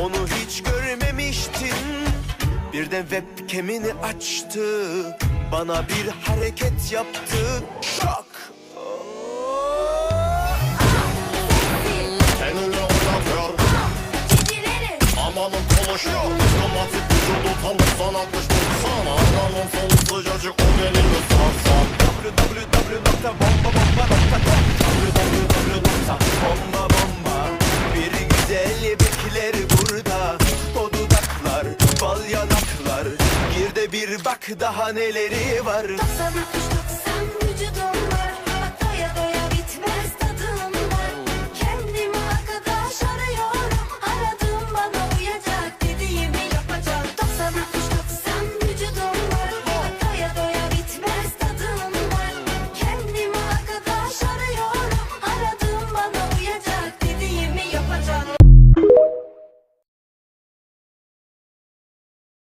Onu hiç görmemiştin Birden webcam'ini açtı. Bana bir hareket yaptı. Şok Seninle oynatıyor Amanın konuşuyor Diplomatik vücudu tam 90 60 90 Adamın sonu sıcacık o belini Bir de bir bak daha neleri var. 90 60